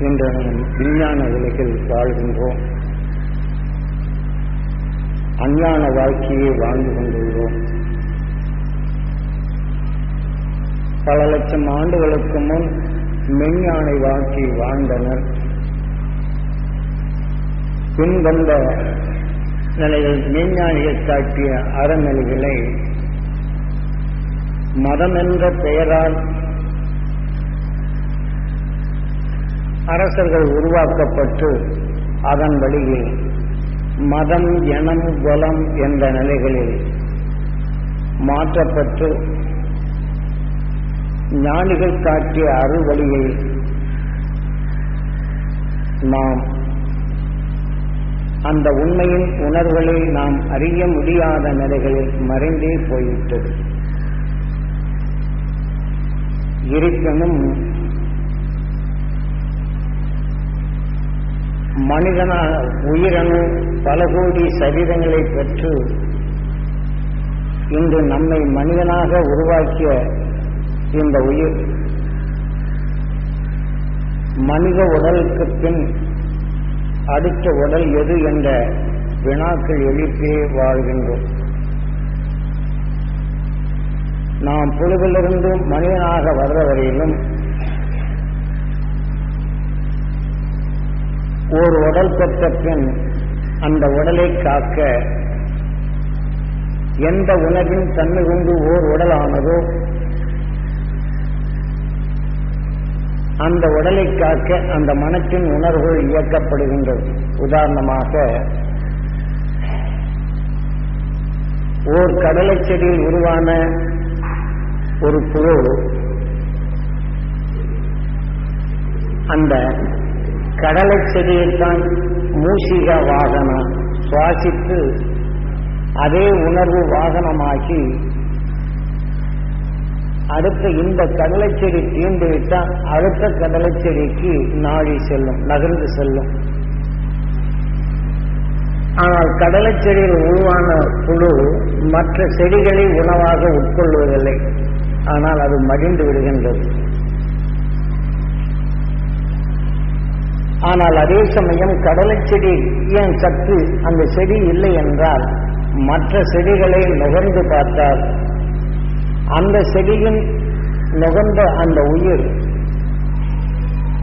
என்ற விஞ்ஞான உலகில் வாழ்கின்றோம். அஞ்ஞான வாழ்க்கையை வாழ்ந்து கொண்டுள்ளோம். பல லட்சம் ஆண்டுகளுக்கு முன் மெஞ்ஞானை வாழ்க்கை வாழ்ந்தனர். பின்வந்த நிலையில் மெஞ்ஞானிகள் காட்டிய அறநிலைகளை மதம் என்ற பெயரால் அரசர்கள் உருவாக்கப்பட்டு அதன் வழியில் மதம் எனம் குலம் என்ற நிலைகளில் மாற்றப்பட்டு ஞானிகள் காட்டிய அறுவழியை நாம் அந்த உண்மையின் உணர்வுகளை நாம் அறிய முடியாத நிலைகளில் மறைந்தே போய்விட்டது. இருப்பினும் மனிதனாக உயிரணு பல கோடி சரீரங்களை பெற்று இன்று நம்மை மனிதனாக உருவாக்கிய இந்த உயிர் மனித உடலுக்கு பின் அடுத்த உடல் எது என்ற வினாக்கள் எழுப்பே வாழ்கின்றோம். நாம் புழுவிலிருந்து மனிதனாக வர்ற வரையிலும் ஒரு உடல் பெற்ற பின் அந்த உடலை காக்க எந்த உணவின் தன்மை கொண்டு ஓர் உடலானதோ அந்த உடலை காக்க அந்த மனத்தின் உணர்வுகள் இயக்கப்படுகின்றது. உதாரணமாக ஓர் கடலை செடியில் உருவான ஒரு புழு அந்த கடலை செடியைத்தான் மூசிக வாகனம் சுவாசித்து அதே உணர்வு வாகனமாகி அடுத்த இந்த கடலை செடி தீண்டு விட்டால் அடுத்த கடலை செடிக்கு நாடி செல்லும் நகர்ந்து செல்லும். ஆனால் கடலை செடியில் உருவான புழு மற்ற செடிகளை உணவாக உட்கொள்வதில்லை. ஆனால் அது மடிந்து விடுகின்றது. ஆனால் அதே சமயம் கடலை செடி ஏன் சத்து அந்த செடி இல்லை என்றால் மற்ற செடிகளை நுகர்ந்து பார்த்தால் அந்த செடியின் நுகர்ந்த அந்த உயிர்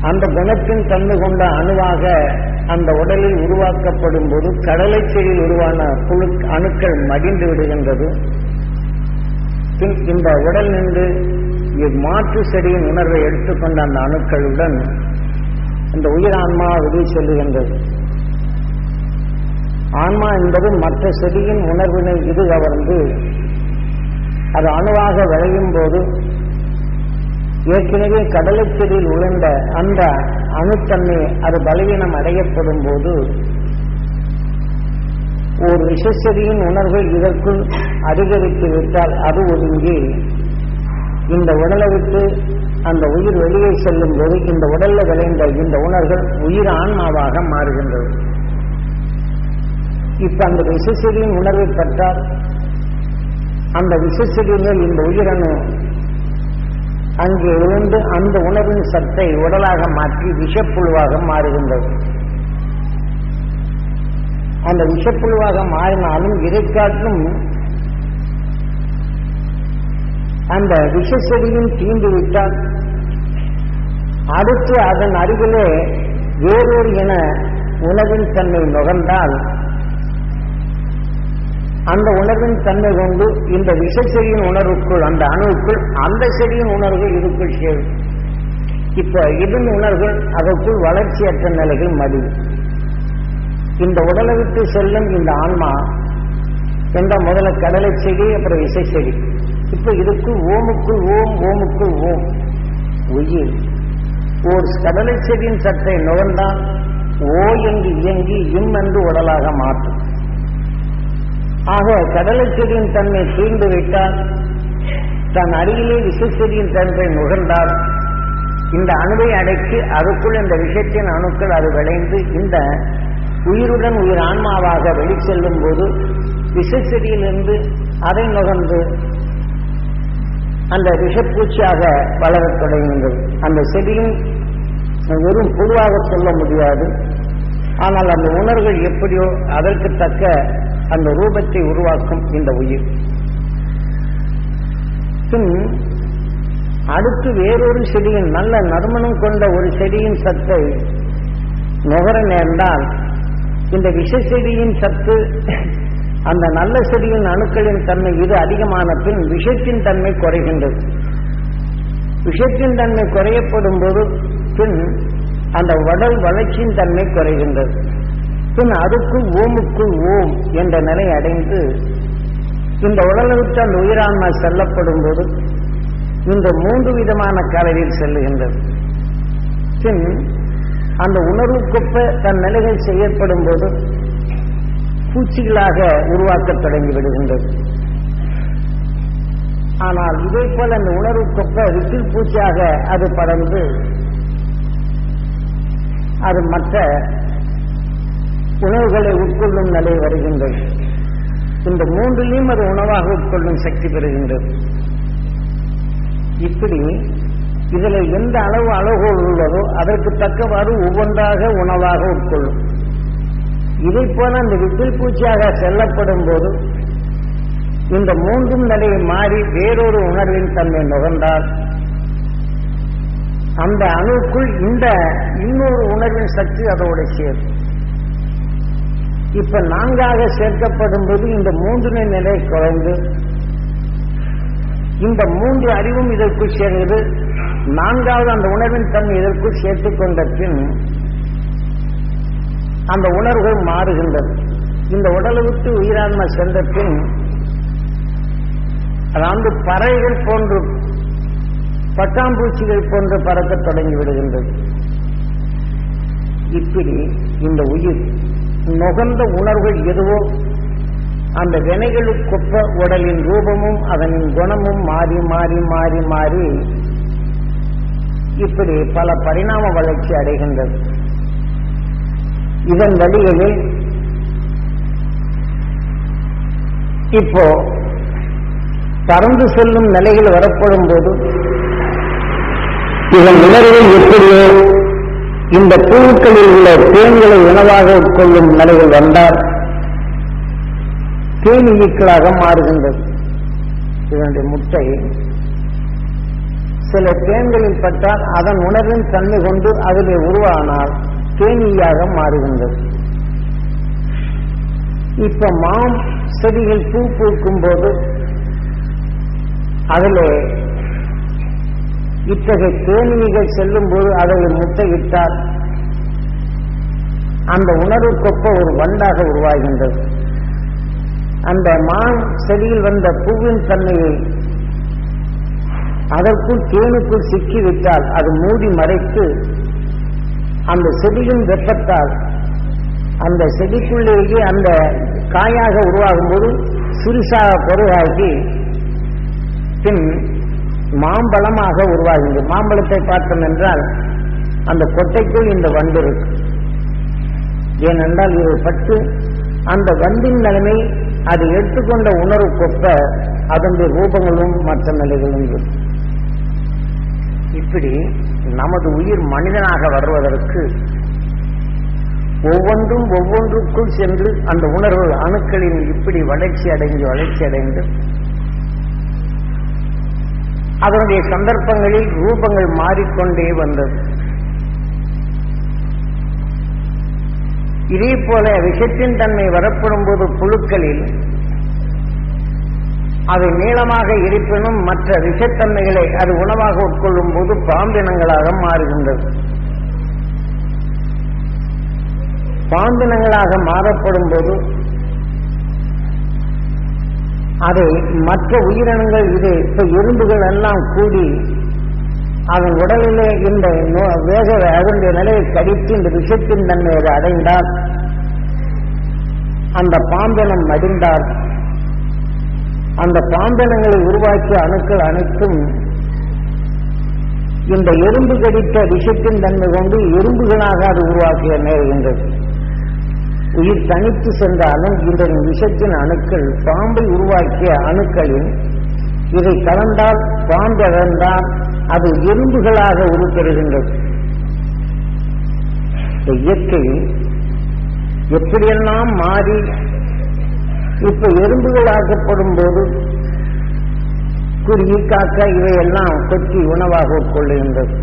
அந்த குணத்தின் தன்மை கொண்ட அணுவாக அந்த உடலில் உருவாக்கப்படும் போது கடலை செடியில் உருவான புழு அணுக்கள் மடிந்து விடுகின்றது. பின் இந்த உடல் நின்று மாற்று செடியின் உணர்வை எடுத்துக்கொண்ட அந்த அணுக்களுடன் இந்த உயிர் ஆன்மா வெளியே செல்லுகின்றது. ஆன்மா என்பது மற்ற செடியின் உணர்வினை இது கவர்ந்து அது அணுவாக விளையும் போது ஏற்கனவே கடலை செடியில் உழந்த அந்த அணுத்தன்மை அது பலவீனம் அடையப்படும் போது ஒரு விஷச்செடியின் உணர்வு இதற்குள் அதிகரித்து விட்டால் அது ஒதுங்கி இந்த உடலை விட்டு அந்த உயிர் வெளியே செல்லும் போது இந்த உடல்ல விளைந்த இந்த உணர்வுகள் உயிர் ஆன்மாவாக மாறுகின்றது. இப்ப அந்த விஷச்செடியின் உணர்வை பெற்றால் அந்த விஷச்செடியில் இந்த உயிரணு அங்கே இருந்து அந்த உணர்வின் சத்தை உடலாக மாற்றி விஷப்புழுவாக மாறுகின்றது. அந்த விஷப்புழுவாக மாறினாலும் இதை காட்டும் அந்த விஷச்செடியும் தீண்டு விட்டால் அடுத்து அதன் அருகிலே வேறொரு என உணவின் தன்மை நுகர்ந்தால் அந்த உணர்வின் தன்மை கொண்டு இந்த விஷ செடியின் உணர்வுக்குள் அந்த அணுவுக்குள் அந்த செடியின் உணர்வு இதுக்குள் சேரும். இப்ப இதன் உணர்வுகள் அதற்குள் வளர்ச்சியற்ற நிலைகள் மடி இந்த உடலை விட்டு செல்லும் இந்த ஆன்மா என்ற முதல்ல கடலை செடி அப்புறம் இசை செடி இப்ப இதுக்கு ஓமுக்குள் ஓம் ஓமுக்குள் ஓம். உயிர் ஒரு கடலை செடியின் சட்டை நுகர்ந்தால் ஓ என்று இயங்கி இம் என்று உடலாக மாற்றும். ஆக கடலை செடியின் தன்மை தீர்ந்து விட்டால் தன் அருகிலே விஷச்செடியின் தன்மை நுகர்ந்தால் இந்த அணுவை அடைத்து அதுக்குள் இந்த விஷயத்தின் அணுக்கள் அது விளைந்து இந்த உயிருடன் உயிர் ஆன்மாவாக வெளிச்செல்லும் போது விஷச்செடியிலிருந்து அதை நுகர்ந்து அந்த விஷப்பூச்சியாக வளரத் தொடங்குங்கள் அந்த செடியின் வெறும் பொதுவாக சொல்ல முடியாது. ஆனால் அந்த உணர்வுகள் எப்படியோ அதற்கு தக்க அந்த ரூபத்தை உருவாக்கும் இந்த உயிர். பின் அடுத்து வேறொரு செடியின் நல்ல நறுமணம் கொண்ட ஒரு செடியின் சத்தை நுகர நேர்ந்தால் இந்த விஷ செடியின் சத்து அந்த நல்ல செடியின் அணுக்களின் தன்மை இது அதிகமான பின் விஷத்தின் தன்மை குறைகின்றது. விஷத்தின் தன்மை குறையப்படும் போது பின் அந்த உடல் வளர்ச்சியின் தன்மை குறைகின்றது. பின் அதுக்குள் ஓமுக்குள் ஓம் என்ற நிலை அடைந்து இந்த உடலுக்கு அந்த உயிரான்மா செல்லப்படும் போது இந்த மூன்று விதமான கலரில் செல்லுகின்றது. பின் அந்த உணர்வுக்கொப்ப தன் நிலைகள் செய்யப்படும் போது பூச்சிகளாக உருவாக்கத் தொடங்கி விடுகின்றது ஆனால் இதே போல அந்த உணர்வுக்கொப்ப விசில் பூச்சியாக அது படர்ந்து அது மற்ற உணவுகளை உட்கொள்ளும் நிலை வருகின்றது. இந்த மூன்றிலையும் அது உணவாக உட்கொள்ளும் சக்தி பெறுகின்றது. இப்படி இதில் எந்த அளவு அளவுகோல் உள்ளதோ அதற்கு தக்கவாறு ஒவ்வொன்றாக உணவாக உட்கொள்ளும். இதை போல அந்த விட்டில் பூச்சியாக செல்லப்படும் போது இந்த மூன்றும் நிலையை மாறி வேறொரு உணர்வின் தன்மை நுகர்ந்தால் அந்த அணுக்குள் இந்த இன்னொரு உணர்வின் சக்தி அதோட சேரும். இப்ப நான்காக சேர்க்கப்படும் போது இந்த மூன்று நிலை குறைந்து இந்த மூன்று அறிவும் இதற்குள் சேர்ந்தது நான்காவது அந்த உணர்வின் தன்மை இதற்குள் சேர்த்துக் கொண்ட பின் அந்த உணர்வுகள் மாறுகின்றது. இந்த உடலை விட்டு உயிரான்மை சென்ற பின் அதாவது பறவைகள் போன்று பட்டாம்பூச்சிகள் போன்று பறக்க தொடங்கி விடுகின்றது. இப்படி இந்த உயிர் நுகர்ந்த உணர்வுகள் எதுவோ அந்த வினைகளுக்கொப்ப உடலின் ரூபமும் அதனின் குணமும் மாறி மாறி மாறி மாறி இப்படி பல பரிணாம வளர்ச்சி அடைகின்றது. இதன் வழிகளில் இப்போ பறந்து செல்லும் நிலையில் வரப்படும் போது இதன் உணர்வில் எப்படியோ இந்த புழுக்களில் உள்ள தேன்களை உணவாக உட்கொள்ளும் நிலையில் வந்தால் தேனீக்களாக மாறுகின்றது. இதனுடைய முட்டை சில தேன்களில் பட்டால் அதன் உணர்வின் தன்மை கொண்டு அதிலே உருவானால் தேனீயாக மாறுகின்றது. இப்ப மாம் செடிகள் பூ பூக்கும் போது அதில் இத்தகைய தேனீகள் செல்லும் போது அதை முட்டையிட்டால் அந்த உணர்வுக்கொப்ப ஒரு வண்டாக உருவாகின்றது. அந்த மான் செடியில் வந்த பூவின் தன்மையை அதற்குள் தேனுக்குள் சிக்கிவிட்டால் அது மூடி மறைத்து அந்த செடியின் வெப்பத்தால் அந்த செடிக்குள்ளேயே அந்த காயாக உருவாகும் போது சிறுசாக பொருளாகி பின் மாம்பழமாக உருவாகின்றது. மாம்பழத்தை பார்த்தோம் என்றால் அந்த கொட்டைக்குள் இந்த வண்டு இருக்கு. ஏனென்றால் இது பட்டு அந்த வண்டின் நிலைமை அது எடுத்துக்கொண்ட உணர்வு கொப்ப அதனுடைய ரூபங்களும் மற்ற நிலைகளும் இருக்கும் இப்படி நமது உயிர் மனிதனாக வருவதற்கு ஒவ்வொன்றும் ஒவ்வொன்றுக்குள் சென்று அந்த உணர்வு அணுக்களின் இப்படி வளர்ச்சி அடைந்து வளர்ச்சி அடைந்து அதனுடைய சந்தர்ப்பங்களில் ரூபங்கள் மாறிக்கொண்டே வந்தது. இதே போல விஷத்தின் தன்மை வரப்படும் போது புழுக்களில் அது நீளமாக இருப்பினும் மற்ற விஷத்தன்மைகளை அது உணவாக உட்கொள்ளும் போது பாம்பினங்களாக மாறுகின்றது. பாம்பினங்களாக மாறப்படும் போது அதை மற்ற உயிரினங்கள் இது இப்ப எறும்புகள் எல்லாம் கூடி அதன் உடலிலே இந்த வேக அதனுடைய நிலையை கடித்து இந்த விஷத்தின் தன்மையை அடைந்தால் அந்த பாம்பினம் மடிந்தால் அந்த பாம்பனங்களை உருவாக்கிய அணுக்கள் அனைத்தும் இந்த எறும்பு கடித்த விஷத்தின் தன்மை கொண்டு எறும்புகளாக அது உருவாக்கிய நேருகின்றது. உயிர் தனித்து சென்றாலும் இந்த விஷத்தின் அணுக்கள் பாம்பை உருவாக்கிய அணுக்களின் இதை கலந்தால் பாம்பு இழந்தால் அது எறும்புகளாக உருப்பெறுகின்றது. இயற்கை எப்படியெல்லாம் மாறி இப்ப எறும்புகள் ஆக்கப்படும் போது குருவி காக்கா இவையெல்லாம் கொத்தி உணவாக உட்கொள்ளுகின்றது.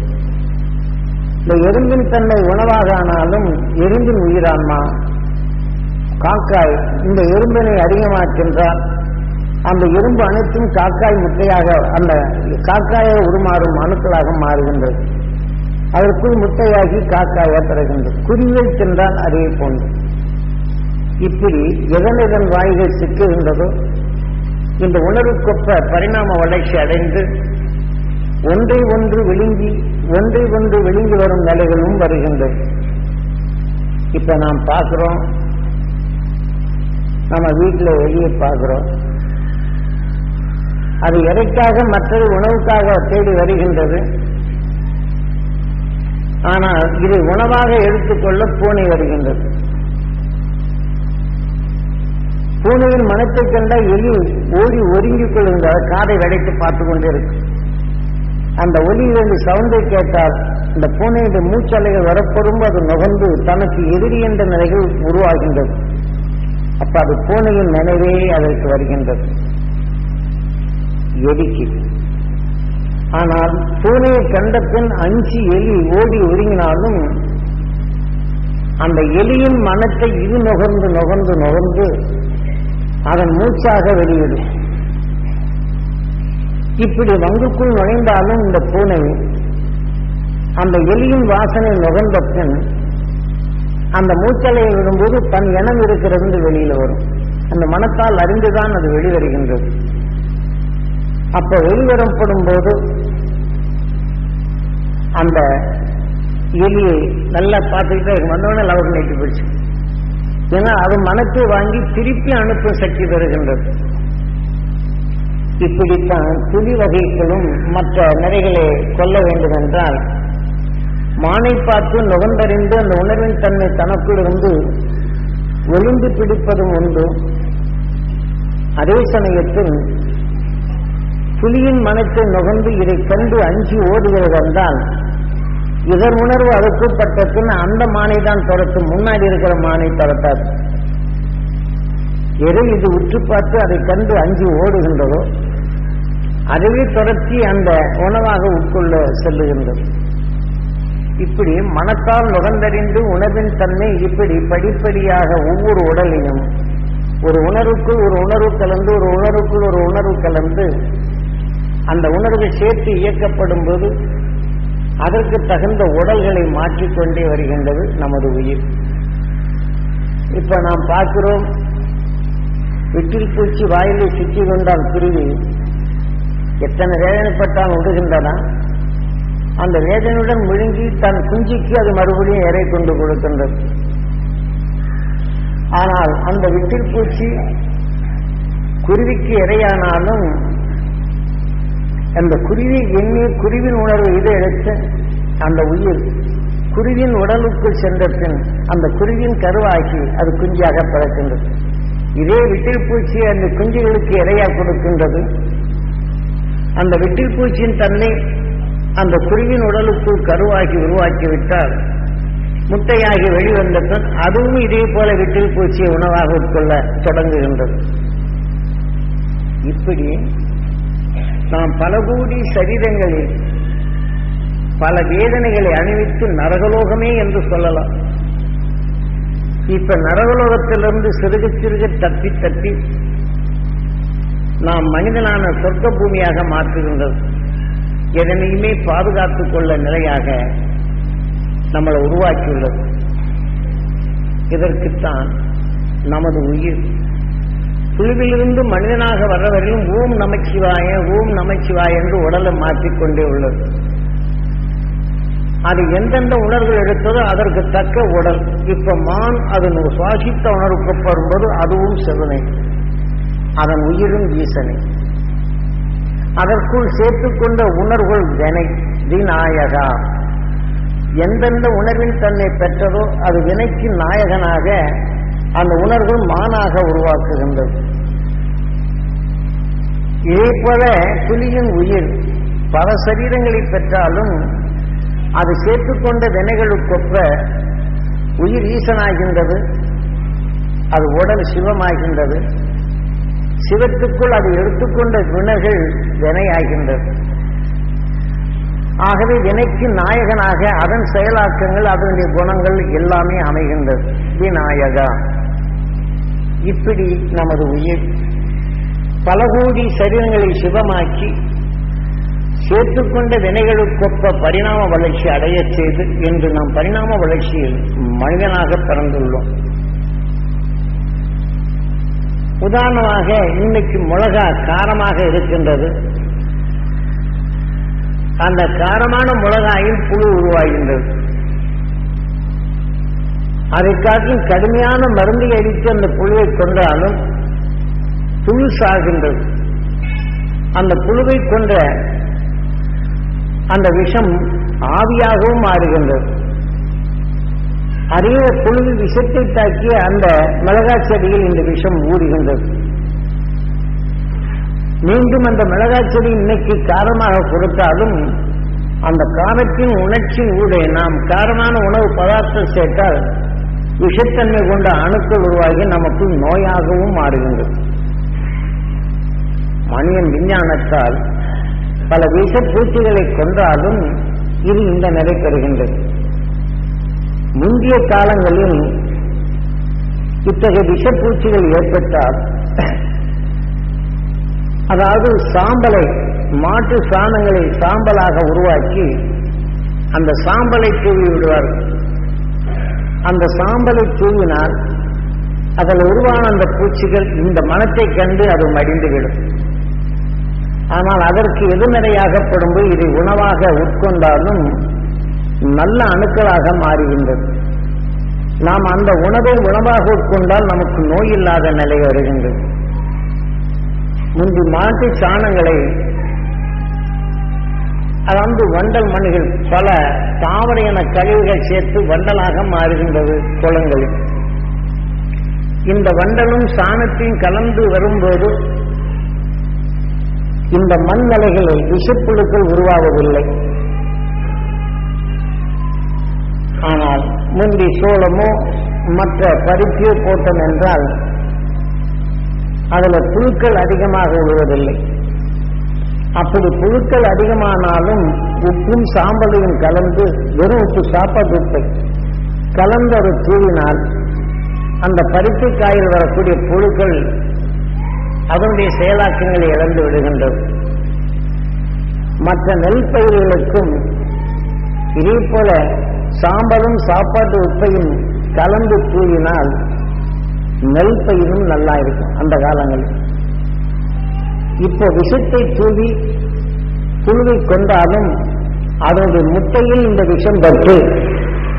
இந்த எறும்பின் தன்மை உணவாக ஆனாலும் எறும்பின் உயிரான்மா? காக்காய் இந்த எறும்பினை அதிகமாக்கின்றால் அந்த எறும்பு அனைத்தும் காக்காய் முட்டையாக அந்த காக்காயை உருமாறும் அணுக்களாக மாறுகின்றது. அதற்குள் முட்டையாகி காக்காய பிறகின்றது. குருவிகள் சென்றால் அதே போன்று. இப்படி எதன் எதன் வாய்கள் சிக்குகின்றதோ இந்த உணர்வுக்கொப்ப பரிணாம வளர்ச்சி அடைந்து ஒன்றை ஒன்று விழுங்கி ஒன்றை ஒன்று விழுங்கி வரும் நிலைகளும் வருகின்றது இப்ப நாம் பார்க்கிறோம் நம்ம வீட்டில் வெளியே பார்க்கிறோம். அது எதைக்காக மற்றது உணவுக்காக தேடி வருகின்றது? ஆனால் இதை உணவாக எடுத்துக்கொள்ள பூனை வருகின்றது. பூனையின் மனத்தை கண்ட எலி ஓடி ஒதுங்கிக் கொள்ளுங்கள் காதை வடைத்து பார்த்து கொண்டே அந்த ஒலியிலிருந்து சவுண்டை கேட்டால் இந்த பூனையுடைய மூச்சலைகள் வரப்படும் அது நுகர்ந்து தனக்கு எதிரி என்ற நிலைகள் உருவாகின்றது. அப்ப அது பூனையின் நினைவே அதற்கு வருகின்றது. எலிக்கு. ஆனால் பூனையை கண்ட பின் அஞ்சு எலி ஓடி ஒருங்கினாலும் அந்த எலியின் மனத்தை இது நுகர்ந்து நுகர்ந்து நுகர்ந்து அதன் மூச்சாக வெளியிடும் இப்படி வங்குக்குள் நுழைந்தாலும் இந்த பூனை அந்த எலியின் வாசனை நுகர்ந்த பின் அந்த மூச்சலையை விடும்போது தன் இனம் இருக்கிறது வெளியில வரும். அந்த மனத்தால் அறிந்துதான் அது வெளிவருகின்றது. அப்ப வெளிவரப்படும் போது அந்த எலியை நல்லா பார்த்துக்கிட்டே வந்தோடனே லவர் நெட்டி போயிடுச்சு ஏன்னா அது மனத்தை வாங்கி திருப்பி அனுப்பும் சக்தி பெறுகின்றது இப்படித்தான் புலி வகைகளும் மற்ற நிறைகளை கொல்ல வேண்டும் என்றால் மானை பார்த்து நுகர்ந்தறிந்து அந்த உணர்வின் தன்மை தனக்குள் இருந்து ஒளிந்து பிடிப்பதும் உண்டு. அதே சமயத்தில் புலியின் மனத்தை நுகர்ந்து இதை கண்டு அஞ்சி ஓடுகிறது என்றால் இதன் உணர்வு அதற்குட்பட்ட பின் அந்த மானை தான் துரத்தும் முன்னாடி இருக்கிற மானை துரத்தாது எதை இது உற்று பார்த்து அதை கண்டு அஞ்சு ஓடுகின்றதோ அதுவே துரத்தி அந்த உணவாக உட்கொள்ள செல்லுகின்றது. இப்படி மனத்தால் நுகர்ந்தறிந்து உணவின் தன்மை இப்படி படிப்படியாக ஒவ்வொரு உடலையும் ஒரு உணர்வுக்குள் ஒரு உணர்வு கலந்து ஒரு உணர்வுக்குள் ஒரு உணர்வு கலந்து அந்த உணர்வு சேர்த்து இயக்கப்படும் போது அதற்கு தகுந்த உடல்களை மாற்றிக்கொண்டே வருகின்றது நமது உயிர். இப்ப நாம் பார்க்கிறோம் விட்டில் பூச்சி வாயிலை சுற்றி கொண்டால் குருவி எத்தனை வேதனைப்பட்டால் விடுகின்றன அந்த வேதனையுடன் முழுங்கி தன் குஞ்சிக்கு அது மறுபடியும் இறை கொண்டு கொடுக்கின்றது. ஆனால் அந்த விட்டில் பூச்சி குருவிக்கு இரையானாலும் அந்த குருவி எண்ணி குருவின் உணர்வு இதை எடுத்து அந்த உயிர் குருவின் உடலுக்குள் சென்ற பின் அந்த குருவின் கருவாக்கி அது குஞ்சாக பிறக்கின்றது. இதே விட்டில் பூச்சி அந்த குஞ்சுகளுக்கு இறையா கொடுக்கின்றது. அந்த விட்டில் பூச்சியின் தன்னை அந்த குருவின் உடலுக்குள் கருவாகி உருவாக்கிவிட்டால் முட்டையாகி வெளிவந்த பின் அதுவும் இதே போல விட்டில் பூச்சியை உணவாக உட்கொள்ள தொடங்குகின்றது. இப்படி நாம் பல கோடி சரீரங்களில் பல வேதனைகளை அணிவித்து நரகலோகமே என்று சொல்லலாம். இப்ப நரகலோகத்திலிருந்து சிறுக சிறுக தப்பி தப்பி நாம் மனிதனான சொர்க்க பூமியாக மாற்றுகின்றது. எதனையுமே பாதுகாத்துக் கொள்ள நிலையாக நம்மளை உருவாக்கியுள்ளது. இதற்குத்தான் நமது உயிர் புழுவிலிருந்து மனிதனாக வர்றவரையும் ஓம் நமச்சிவாய ஓம் நமச்சிவாய என்று உடலை மாற்றிக்கொண்டே உள்ளது. அது எந்தெந்த உணர்வு எடுத்ததோ அதற்கு தக்க உடல். இப்ப மான் அதன் சுவாசித்த உணர்வுக்கு வரும்போது அதுவும் சிவனை அதன் உயிரும் ஈசனை. அதற்குள் சேர்த்துக்கொண்ட உணர்வுகள் வினை விநாயகா. எந்தெந்த உணர்வின் தன்னை பெற்றதோ அது வினைக்கு நாயகனாக அந்த உணர்வு மானாக உருவாக்குகின்றது. இதைப்போல புலியின் உயிர் பல சரீரங்களை பெற்றாலும் அது சேர்த்துக்கொண்ட வினைகளுக்கொப்ப உயிர் ஈசனாகின்றது. அது உடல் சிவமாகின்றது. சிவத்துக்குள் அது எடுத்துக்கொண்ட வினைகள் வினையாகின்றது. ஆகவே வினைக்கு நாயகனாக அதன் செயலாக்கங்கள் அதனுடைய குணங்கள் எல்லாமே அமைகின்றது. விநாயகா. இப்படி நமது உயிர் பல கோடி சரீரங்களை சிவமாக்கி சேர்த்துக்கொண்ட வினைகளுக்கொப்ப பரிணாம வளர்ச்சி அடையச் செய்து இன்று நாம் பரிணாம வளர்ச்சியில் மனிதனாக பிறந்துள்ளோம். உதாரணமாக இன்னைக்கு மிளகா காரமாக இருக்கின்றது. அந்த காரமான மிளகாயில் புழு உருவாகின்றது. அதைக்காட்டில் கடுமையான மருந்தை அடித்து அந்த புழுவை கொண்டாலும் புழு சாகின்றது அந்த புழுவை கொண்ட அந்த விஷம் ஆவியாகவும் மாறுகின்றது. அதே புழுவில் விஷத்தை தாக்கிய அந்த மிளகாய் செடியில் இந்த விஷம் ஊறுகின்றது. மீண்டும் அந்த மிளகாய் செடி இன்னைக்கு காரமாக கொடுத்தாலும் அந்த காரத்தின் உணர்ச்சியின் ஊடே நாம் காரமான உணவு பதார்த்தம் சேர்த்தால் விஷத்தன்மை கொண்ட அணுக்கள் உருவாகி நமக்கு நோயாகவும் மாறுகின்றது. மனிதன் விஞ்ஞானத்தால் பல விஷப்பூச்சிகளை கொன்றாலும் இது இந்த நிலை பெறுகின்றது. முந்தைய காலங்களில் இத்தகைய விஷப்பூச்சிகள் ஏற்பட்டால் அதாவது சாம்பலை மாட்டு சாணங்களை சாம்பலாக உருவாக்கி அந்த சாம்பலை தூவி விடுவார்கள். அந்த சாம்பலை தூவினால் அதில் உருவான அந்த பூச்சிகள் இந்த மனத்தை கண்டு அது மடிந்துவிடும். ஆனால் அதற்கு எதிர்மறையாகப்படும் போது இதை உணவாக உட்கொண்டாலும் நல்ல அணுக்களாக மாறுகின்றது. நாம் அந்த உணவை உணவாக உட்கொண்டால் நமக்கு நோய் இல்லாத நிலை வருகின்றது. முந்தி மாட்டு சாணங்களை அதாவது வண்டல் மண்ணுகள் பல தாவர என கழிவுகள் சேர்த்து வண்டலாக மாறுகின்றது குளங்களில். இந்த வண்டலும் சாணத்தையும் கலந்து வரும்போது இந்த மண் விசுப்புழுக்கள் உருவாவதில்லை. ஆனால் முந்தி சோளமோ மற்ற பருத்தியோ போட்டோம் என்றால் அதில் புழுக்கள் அதிகமாக விழுவதில்லை. அப்படி புழுக்கள் அதிகமானாலும் உப்பும் சாம்பலையும் கலந்து வெறும் உப்பு சாப்பாட்டு உப்பை கலந்து அதை தூவினால் அந்த பருத்தி காயில் வரக்கூடிய புழுக்கள் அதனுடைய செயலாக்கங்களை இழந்து விடுகின்றது மற்ற நெல் பயிர்களுக்கும் இதே போல சாம்பலும் சாப்பாட்டு உப்பையும் கலந்து தூவினால் நெல் பயிரும் நல்லா இருக்கும் அந்த காலங்களில். இப்போ விஷத்தை தூவி புழுவை கொண்டாலும் அதனுடைய முட்டையில் இந்த விஷம் பற்று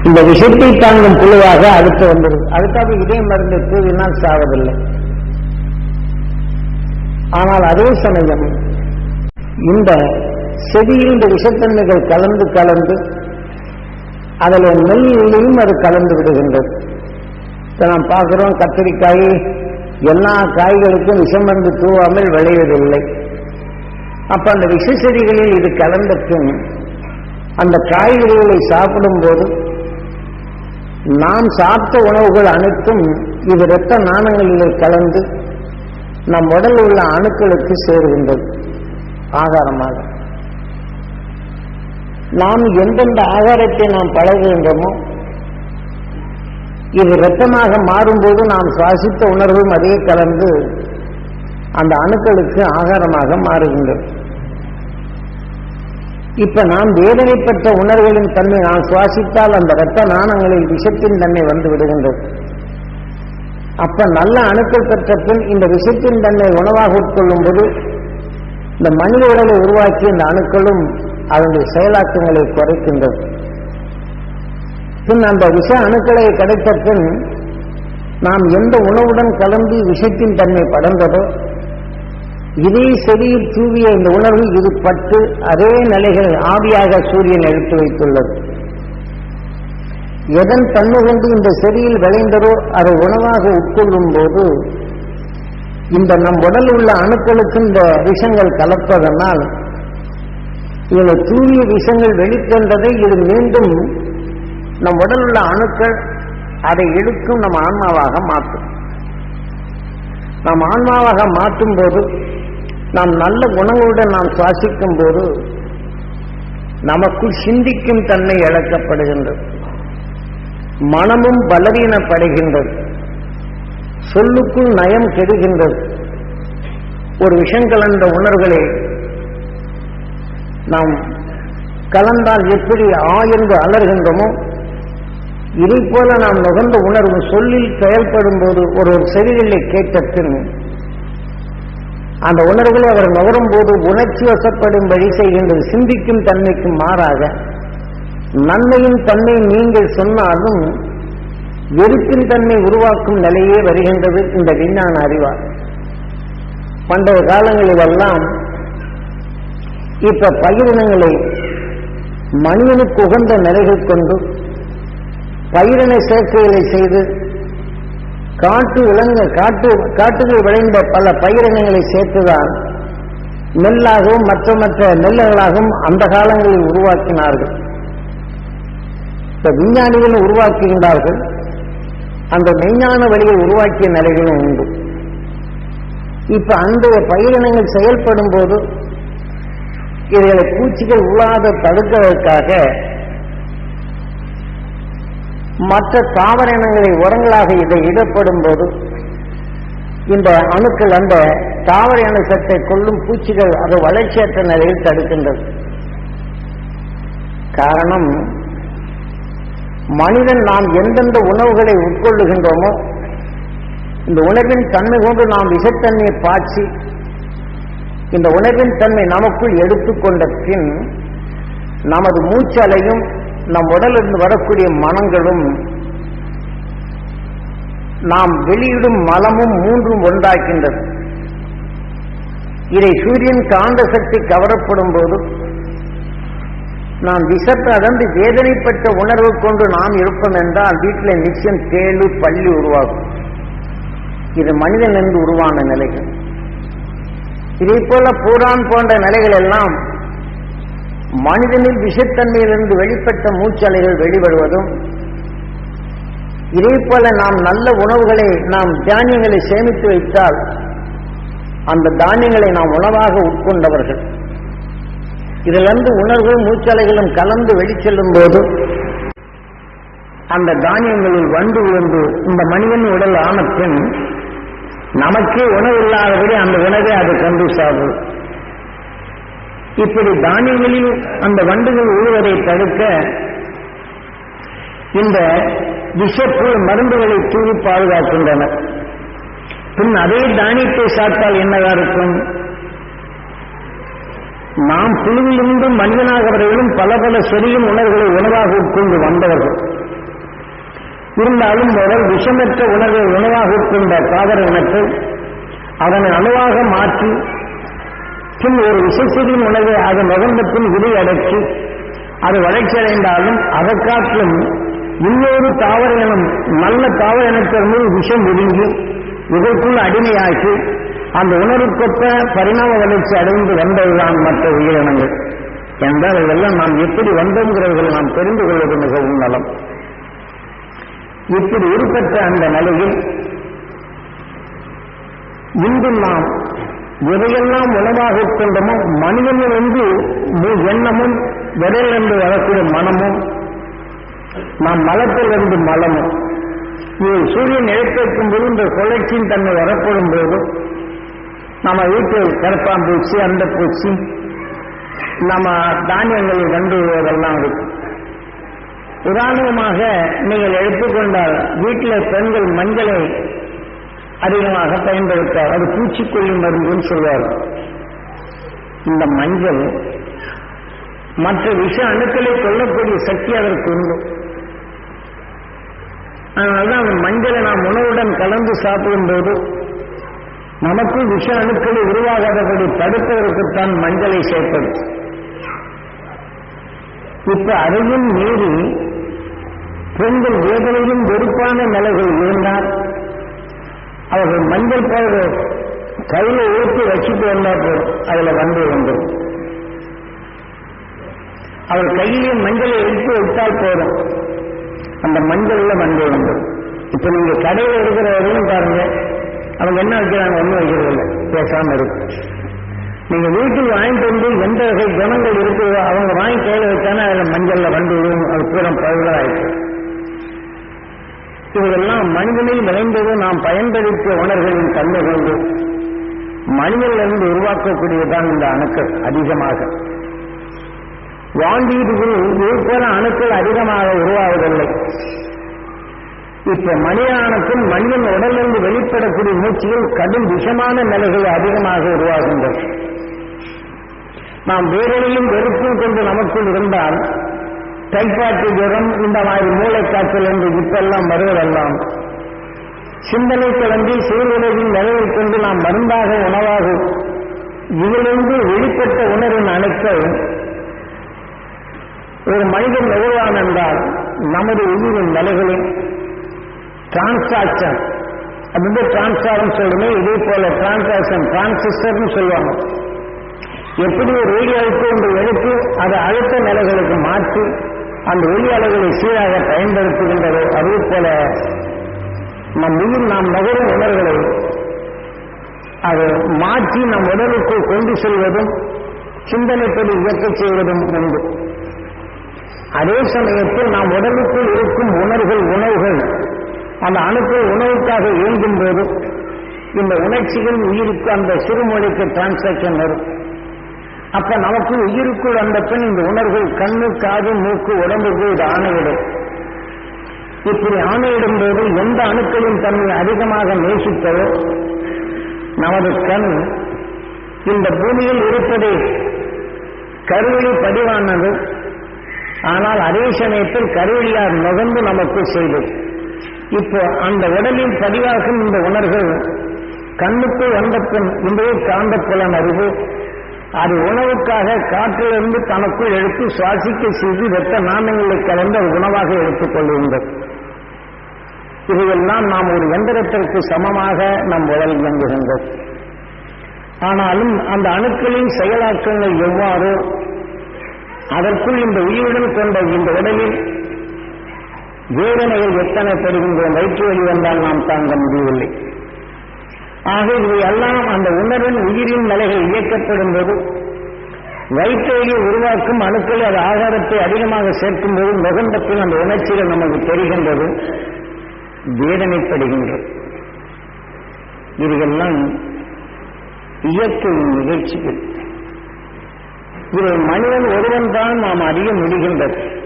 இந்த விஷத்தை தாங்கும் புழுவாக அடுத்து வந்துடுது அதுக்காக இதே மருந்தை தூவினால் சாவதில்லை. ஆனால் அதே சமயம் இந்த செடியில் இந்த விஷத்தன்மைகள் கலந்து கலந்து அதில் நெல்லையும் அது கலந்து விடுகின்றது. இப்ப நாம் பார்க்கிறோம். கத்திரிக்காய் எல்லா காய்களுக்கும் விஷம் மருந்து தூவாமல் விளைவதில்லை. அப்ப அந்த விஷ செடிகளில் இது கலந்த பின் அந்த காய்கறிகளை சாப்பிடும் போது நாம் சாப்பிட்ட உணவுகள் அனைத்தும் இது இரத்த நாணங்களில் கலந்து நம் உடல் உள்ள அணுக்களுக்கு சேருகின்றது ஆகாரமாக. நாம் எந்தெந்த ஆகாரத்தை நாம் பழகுகின்றோமோ இது இரத்தமாக மாறும்போது நாம் சுவாசித்த உணர்வும் அதே கலந்து அந்த அணுக்களுக்கு ஆகாரமாக மாறுகின்றது. இப்ப நாம் வேதனைப்பட்ட உணர்வுகளின் தன்மை நாம் சுவாசித்தால் அந்த இரத்த நாணங்களில் விஷத்தின் தன்மை வந்து விடுகின்றது. அப்ப நல்ல அணுக்கள் பெற்ற பின் இந்த விஷத்தின் தன்மை உணவாக உட்கொள்ளும் போது இந்த மனித உடலை உருவாக்கிய இந்த அணுக்களும் அதனுடைய செயலாக்கங்களை குறைக்கின்றது. பின் அந்த விஷ அணுக்களை கிடைத்த பின் நாம் எந்த உணவுடன் கலந்து விஷத்தின் தன்மை படர்ந்ததோ இதே செடியில் தூவிய இந்த உணர்வு இது பட்டு அதே நிலைகள் ஆவியாக சூரியன் எடுத்து வைத்துள்ளது. எதன் தன்னுகண்டு இந்த செடியில் விளைந்ததோ அதை உணவாக உட்கொள்ளும் போது இந்த நம் உடல் உள்ள அணுக்களுக்கு இந்த விஷங்கள் கலப்பதனால் இதில் தூவிய விஷங்கள் வெளிக்கொண்டதை இது மீண்டும் நம் உடல் உள்ள அணுக்கள் அதை இழுக்கும் நம் ஆன்மாவாக மாற்றும். நாம் ஆன்மாவாக மாற்றும் போது நாம் நல்ல குணங்களுடன் நாம் சுவாசிக்கும் போது நமக்குள் சிந்திக்கும் தன்மை இழக்கப்படுகின்றது. மனமும் பலவீனப்படுகின்றது. சொல்லுக்குள் நயம் கெடுகின்றது. ஒரு விஷம் கலந்த உணர்வுகளை நாம் கலந்தால் எப்படி ஆயர்ந்து அலர்கின்றோமோ இதை போல நாம் நுகர்ந்த உணர்வு சொல்லில் செயல்படும் போது ஒரு ஒரு செவிகளை கேட்ட பின் அந்த உணர்வுகளை அவர் நுகரும் போது உணர்ச்சி வசப்படும்படி செய்கின்றது சிந்திக்கும் தன்மைக்கும் மாறாக நன்மையின் தன்மை நீங்கள் சொன்னாலும் வெறுப்பின் தன்மை உருவாக்கும் நிலையே வருகின்றது இந்த விஞ்ஞான அறிவார் பண்டைய காலங்களிலெல்லாம் இப்ப பயிரினங்களை மனிதனுக்கு உகந்த நிலைகள் கொண்டு பயிரனை சேர்க்கைகளை செய்து காட்டு விலங்கு காட்டு காட்டுகள் விளைந்த பல பயிரினங்களை சேர்த்துதான் நெல்லாகவும் மற்ற மற்ற நெல்லுகளாகவும் அந்த காலங்களில் உருவாக்கினார்கள். இப்ப விஞ்ஞானிகள் உருவாக்குகின்றார்கள். அந்த மெய்ஞான வழியை உருவாக்கிய நிலைகளும் உண்டு. இப்ப அந்த பயிரினங்கள் செயல்படும் போது இவைகளை பூச்சிகள் உள்ளாத தடுக்கிறதுக்காக மற்ற தாவர இனங்களை உரங்களாக இதை இடப்படும் போது இந்த அணுக்கள் அந்த தாவர இன சத்தை கொள்ளும் பூச்சிகள் அது வளர்ச்சியற்ற நிலையில் தடுக்கின்றது. காரணம் மனிதன் நாம் எந்தெந்த உணவுகளை உட்கொள்ளுகின்றோமோ இந்த உணர்வின் தன்மை கொண்டு நாம் விஷத்தன்மையை பாய்ச்சி இந்த உணர்வின் தன்மை நமக்குள் எடுத்துக்கொண்ட பின் நமது மூச்சலையும் நம் உடலிருந்து வரக்கூடிய மனங்களும் நாம் வெளியிடும் மலமும் மூன்றும் ஒன்றாக்கின்றது இதை சூரியன் காந்த சக்தி கவரப்படும் போது நாம் விஷத்தை அடர்ந்து வேதனைப்பட்ட உணர்வு கொண்டு நாம் இருப்போம் என்றால் வீட்டில் நிச்சயம் தேழு பள்ளி உருவாகும். இது மனிதன் என்று உருவான நிலைகள். இதே போல பூரான் போன்ற நிலைகள் எல்லாம் மனிதனில் விஷத்தன்மையிலிருந்து வெளிப்பட்ட மூச்சலைகள் வெளிவருவதும் இதே போல நாம் நல்ல உணவுகளை நாம் தானியங்களை சேமித்து வைத்தால் அந்த தானியங்களை நாம் உணவாக உட்கொண்டவர்கள். இதிலிருந்து உணர்வும் மூச்சலைகளும் கலந்து வெளிச்செல்லும் போது அந்த தானியங்களில் வண்டு விழுந்து இந்த மனிதன் உடல் ஆன பின் நமக்கே உணவு இல்லாதபடி அந்த உணவை அது கொண்டு சாகும் இப்படி தானியங்களில் அந்த வண்டுகள் உழுவதை தடுக்க இந்த விஷப்பு மருந்துகளை தூவி பாதுகாக்கின்றன. பின் அதே தானியத்தை சாப்பிட்டால் என்னவா இருக்கும்? நாம் புழுவிலிருந்தும் மனிதனாக வரையிலும் பல பல செடியும் உணர்வுகளை உணவாக உட்கொண்டு வந்தவர்கள். இருந்தாலும் அவர் விஷமற்ற உணர்வை உணவாக உட்கொண்ட தாவர இனத்தை அதனை அணுவாக மாற்றி பின் ஒரு விசேஷத்தின் உணவை அது நுகர்ந்த பின் விதை அடக்கி அது வளர்ச்சி அடைந்தாலும் அதை இன்னொரு தாவர இனம் நல்ல தாவர இனத்திலிருந்து விஷம் ஒதுங்கி இதற்குள் அடிமையாக்கி அந்த உணர்வுக்கொத்த பரிணாம வளர்ச்சி அடைந்து வந்ததுதான் மற்ற உயிரினங்கள் என்றால் இதெல்லாம் நாம் எப்படி வந்தோங்கிறவர்களை நாம் தெரிந்து கொள்வது மிகவும் நலம். இப்படி உருப்பெற்ற அந்த நிலையில் இன்று நாம் எதையெல்லாம் உணவாக கொண்டமோ மனிதனிலிருந்து எண்ணமும் விரையிலிருந்து வரக்கூடிய மனமும் நாம் மலத்திலிருந்து மலமும். இது சூரியன் இழைத்திருக்கும் போது இந்த சுழற்சியின் தன்மை வரப்படும் போது நம்ம வீட்டில் கரப்பாம்பூச்சி அந்த பூச்சி நம்ம தானியங்களை கண்டு அதெல்லாம் இருக்கும். உதாரணமாக நீங்கள் எடுத்துக்கொண்டால் வீட்டில் பெண்கள் மஞ்சளை அதிகமாக பயன்படுத்தார். அது பூச்சிக்கொல்லி மருந்துன்னு சொல்வார். இந்த மஞ்சள் மற்ற விஷ அணுக்களை கொல்லக்கூடிய சக்தி அதற்கு உண்டு. அதனால்தான் அந்த மஞ்சளை நாம் உணவுடன் கலந்து சாப்பிடும்போது நமக்கு விஷ அணுக்களை உருவாகாதபடி தடுப்பதற்குத்தான் மஞ்சளை சேர்ப்பது. இப்ப அதையும் மீறி பெண்கள் வேதனையும் வெறுப்பான நிலைகள் இருந்தால் அவர்கள் மஞ்சள் பவுடர் கையில ஊற்றி வச்சுட்டு வந்தா போதும். அதுல வந்து வந்துடும். அவர் கையிலையும் மஞ்சளை எடுத்து விட்டால் போதும். அந்த மஞ்சள்ல வந்து வந்துடும். இப்ப நீங்க கடையில் இருக்கிறவரையும் பாருங்க. அவங்க என்ன வைக்கிறாங்க? ஒன்றும் வைக்கிறது இல்லை பேசாம இருக்கு நீங்க வீட்டில் வாங்கிட்டு வந்து எந்த வகை குணங்கள் இருக்குதோ அவங்க வாங்கி கையில வச்சானா அதுல மஞ்சள்ல வந்து விடும் அது பூரம் பழுதா ஆயிடுச்சு இவையெல்லாம் மனிதனை விளைந்தது நாம் பயன்படுத்திய உணர்களின் தன்மை கொண்டு மனிதனிலிருந்து உருவாக்கக்கூடியதுதான் இந்த அணுக்கள் அதிகமாக. வாண்டீடுகள் இது போல அணுக்கள் அதிகமாக உருவாவதில்லை. இப்ப மனிதனுக்கும் மனிதன் உடலிருந்து வெளிப்படக்கூடிய மூச்சுகள் கடும் விஷமான நிலைகள் அதிகமாக உருவாகின்றன. நாம் வேறெதையும் வெறுப்பும் கொண்டு நமக்குள் இருந்தால் டைபாய்டு ஜுரம் இந்த மாதிரி மூளைக்காய்ச்சல் என்று இப்பெல்லாம் வருவதெல்லாம். சிந்தனை கிளம்பி சூழ்நிலையின் நிலையை கொண்டு நாம் மருந்தாக உணவாக இதிலிருந்து வெளிப்பட்ட உணர்வின் அணுக்கள் ஒரு மனிதன் எவ்வளவான் என்றால் நமது உயிரின் நிலைகளில் டிரான்சாக்சன் அது வந்து டிரான்ஸ்டாரம் சொல்லுமே இதே போல டிரான்சாக்சன் டிரான்சிஸ்டர்னு சொல்லுவாங்க. எப்படி ஒரு ரேடியோவுக்கு ஒன்று எடுத்து அதை அழுத்த நிலைகளுக்கு மாற்றி அந்த ஒளி அலைகளை சீராக பயன்படுத்துகின்றதோ அதே போல நம் உயிர் நாம் நகரும் உணர்வுகளை அதை மாற்றி நம் உடலுக்குள் கொண்டு செல்வதும் சிந்தனைப்படி இயக்கச் செய்வதும் உண்டு. அதே சமயத்தில் நாம் உடலுக்குள் இருக்கும் உணர்வுகள் உணவுகள் அந்த அணுக்கள் உணவுக்காக இயங்கும் போது இந்த உணர்ச்சிகள் உயிருக்கு அந்த சிறுமொழிக்கு டிரான்சாக்ஷன் வரும். அப்ப நமக்கு உயிருக்குள் அந்த பெண் இந்த உணர்வு கண்ணு காது மூக்கு உடம்புக்கு இது ஆணையிடும். இப்படி ஆணையிடும் போது எந்த அணுக்களின் தன்மை அதிகமாக நேசித்ததோ நமது கண் இந்த பூமியில் இருப்பது கருவழி பதிவானது ஆனால் அதே சமயத்தில் கருவிழியார் நுகர்ந்து நமக்கு செய்தது இப்போ அந்த உடலில் பதிவாகும் இந்த உணர்கள் கண்ணுக்கு வந்த பின் இன்றைய காந்த புலன் அறிவு அது உணவுக்காக காற்றிலிருந்து தனக்குள் எடுத்து சுவாசிக்க செய்து வெட்ட நாணயங்களை கலந்து அது உணவாக எடுத்துக் கொள்கின்றது. இதையெல்லாம் நாம் ஒரு எந்திரத்திற்கு சமமாக நம் உடல் இயங்குகின்றது. ஆனாலும் அந்த அணுக்களின் செயலாக்கங்கள் எவ்வாறு அதற்குள் இந்த உயிருடன் கொண்ட இந்த உடலில் வேதனைகள் எத்தனை பெறுகின்றோம் வயிற்று வழி வந்தால் நாம் தாங்க முடியவில்லை. ஆக இவை எல்லாம் அந்த உணர்வின் உயிரின் நிலைகள் இயக்கப்படும் போது வயிற்றையை உருவாக்கும் அணுக்கள் அது ஆகாரத்தை அதிகமாக சேர்க்கும் போது நுகண்டத்தில் அந்த உணர்ச்சிகள் நமக்கு தெரிகின்றது வேதனைப்படுகின்றது. இவையெல்லாம் இயற்கையின் நிகழ்ச்சிகள். இதை மனிதன் ஒருவன் தான் நாம் அறிய முடிகின்றது.